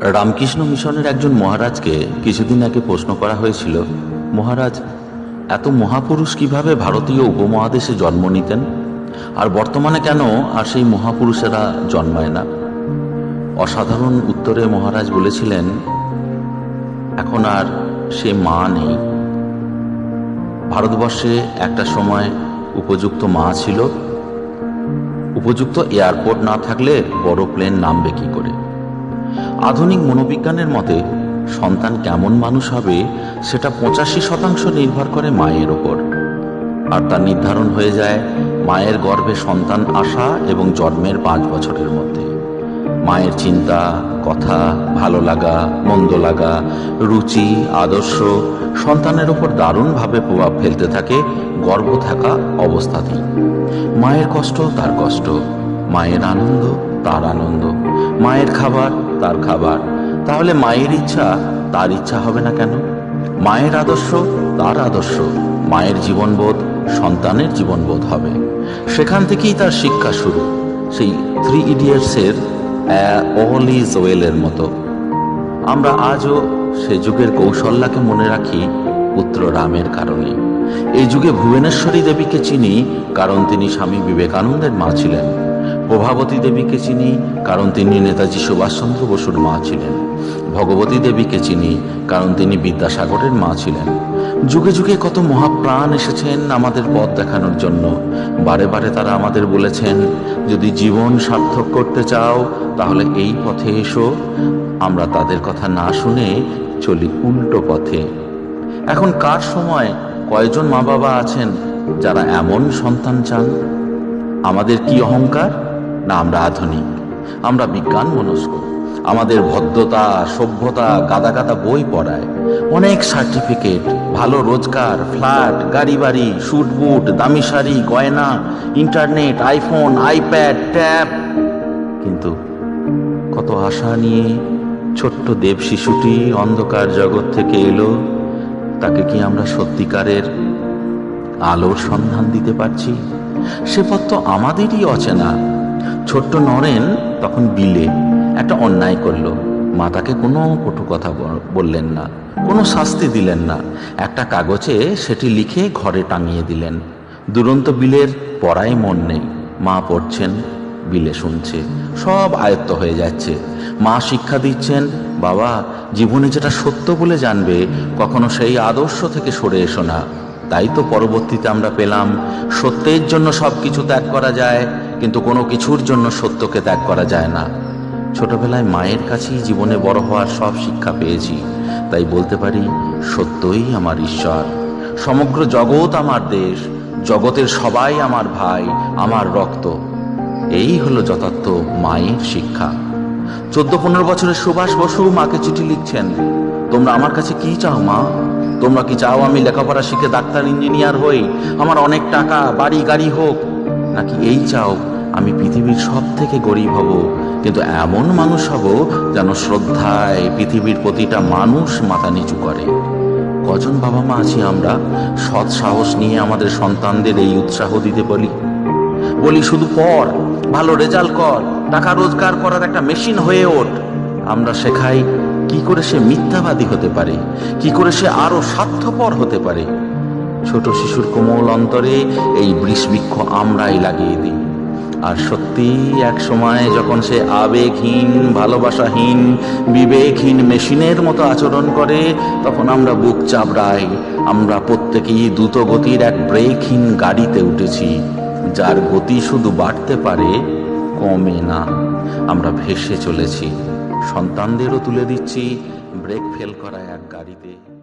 রামকৃষ্ণ মিশনের একজন মহারাজকে কিছুদিন আগে প্রশ্ন করা হয়েছিল, মহারাজ, এত মহাপুরুষ কীভাবে ভারতীয় উপমহাদেশে জন্ম নিতেন? আর বর্তমানে কেন আর সেই মহাপুরুষেরা জন্মায় না? অসাধারণ উত্তরে মহারাজ বলেছিলেন, এখন আর সে মা নেই। ভারতবর্ষে একটা সময় উপযুক্ত মা ছিল উপযুক্ত এয়ারপোর্ট না থাকলে বড় প্লেন নামবে কি করে? আধুনিক মনোবিজ্ঞানের মতে, সন্তান কেমন মানুষ হবে সেটা পঁচাশি শতাংশ নির্ভর করে মায়ের ওপর। আর তা নির্ধারণ হয়ে যায় মায়ের গর্ভে সন্তান আসা এবং জন্মের পাঁচ বছরের মধ্যে। মায়ের চিন্তা, কথা, ভালো লাগা, মন্দ লাগা, রুচি, আদর্শ, সন্তানের ওপর দারুণভাবে প্রভাব ফেলতে থাকে গর্ব থাকা অবস্থাতেই। মায়ের কষ্ট তার কষ্ট, মায়ের আনন্দ তার আনন্দ, মায়ের খাবার তার খাবার। তাহলে মায়ের ইচ্ছা তার ইচ্ছা হবে না কেন? মায়ের আদর্শ তার আদর্শ, মায়ের জীবনবোধ সন্তানের জীবনবোধ হবে। সেখান থেকেই তার শিক্ষা শুরু। সেই থ্রি ইডিয়টসের অল ইজ ওয়েলের মতো। আমরা আজও সে যুগের কৌশল্যাকে মনে রাখি পুত্র রামের কারণে এই যুগে ভুবনেশ্বরী দেবীকে চিনি কারণ তিনি স্বামী বিবেকানন্দের মা ছিলেন। প্রভাবতী দেবীকে চিনি কারণ তিনি নেতাজি সুভাষচন্দ্র বসুর মা ছিলেন। ভগবতী দেবীকে চিনি কারণ তিনি বিদ্যাসাগরের মা ছিলেন। যুগে যুগে কত মহাপ্রাণ এসেছেন আমাদের পথ দেখানোর জন্য। বারে বারে তারা আমাদের বলেছেন, যদি জীবন সার্থক করতে চাও, তাহলে এই পথে এসো। আমরা তাদের কথা না শুনে চলি উল্টো পথে। এখন কার সময় কয়জন মা বাবা আছেন যারা এমন সন্তান চান? আমাদের কি অহংকার না আমরা আধুনিক? আমরা বিজ্ঞান মনস্ক আমাদের ভদ্রতা, সভ্যতা গাদা গাদা বই পড়ায়। অনেক সার্টিফিকেট, ভালো রোজগার, ফ্ল্যাট গাড়ি বাড়ি শুট বুট দামি শাড়ি, গয়না, ইন্টারনেট, আইফোন, আইপ্যাড, ট্যাব। কিন্তু কত আশা নিয়ে ছোট্ট দেব শিশুটি অন্ধকার জগৎ থেকে এলো, তাকে কি আমরা সত্যিকারের আলোর সন্ধান দিতে পারছি? সে পথ তো আমাদেরই অচেনা। ছোট্ট নরেন তখন বিলে একটা অন্যায় করল। মা তাকে কোনো কটু কথা বললেন না, কোনো শাস্তি দিলেন না। একটা কাগজে সেটি লিখে ঘরে টাঙিয়ে দিলেন। দুরন্ত বিলের পড়ায় মন নেই। মা পড়ছেন, বিলে শুনছে। সব আয়ত্ত হয়ে যাচ্ছে। মা শিক্ষা দিচ্ছেন, বাবা, জীবনে যেটা সত্য বলে জানবে, কখনো সেই আদর্শ থেকে সরে এসো না। তাই তো পরবর্তীতে আমরা পেলাম, সত্যের জন্য সব কিছু ত্যাগ করা যায়, কিন্তু কোনো কিছুর জন্য সত্যকে ত্যাগ করা যায় না। ছোটবেলায় মায়ের কাছেই জীবনে বড় হওয়ার সব শিক্ষা পেয়েছি। তাই বলতে পারি, সত্যই আমার ঈশ্বর। সমগ্র জগৎ আমার দেশ, জগতের সবাই আমার ভাই, আমার রক্ত। এই হলো যথার্থ মায়ের শিক্ষা। চোদ্দ পনেরো বছরের সুভাষ বসু মাকে চিঠি লিখছেন, তোমরা আমার কাছে কি চাও, মা? তোমরা কি চাও আমি লেখাপড়া শিখে ডাক্তার, ইঞ্জিনিয়ার হই? আমার অনেক টাকা, বাড়ি, গাড়ি হোক, নাকি এই চাও আমি পৃথিবীর সব থেকে গরিব হব, কিন্তু এমন মানুষ হব যেন শ্রদ্ধায় পৃথিবীর প্রতিটা মানুষ মাথা নিচু করে। কজন বাবা মা আছি আমরা? সৎ সাহস নিয়ে আমাদের সন্তানদের এই উৎসাহ দিতে বলি। বলি, শুধু পড়, ভালো রেজাল্ট কর, টাকা রোজগার করার একটা মেশিন হয়ে ওঠ। আমরা শেখাই কি করে সে মিথ্যাবাদী হতে পারে, কি করে সে আরও স্বার্থপর হতে পারে। ছোট শিশুর কোমল অন্তরে এই বৃষবৃক্ষ আমরাই লাগিয়ে দিই। আর সত্যি এক সময় যখন সে আবেগহীন, ভালোবাসাহীন, বিবেকহীন মেশিনের মতো আচরণ করে, তখন আমরা বুক চাপড়াই। আমরা প্রত্যেকেই দ্রুত গতির এক ব্রেকহীন গাড়িতে উঠেছি, যার গতি শুধু বাড়তে পারে, কমে না। আমরা ভেসে চলেছি। সন্তানদেরও তুলে দিচ্ছি, ব্রেক ফেল করা এক গাড়িতে।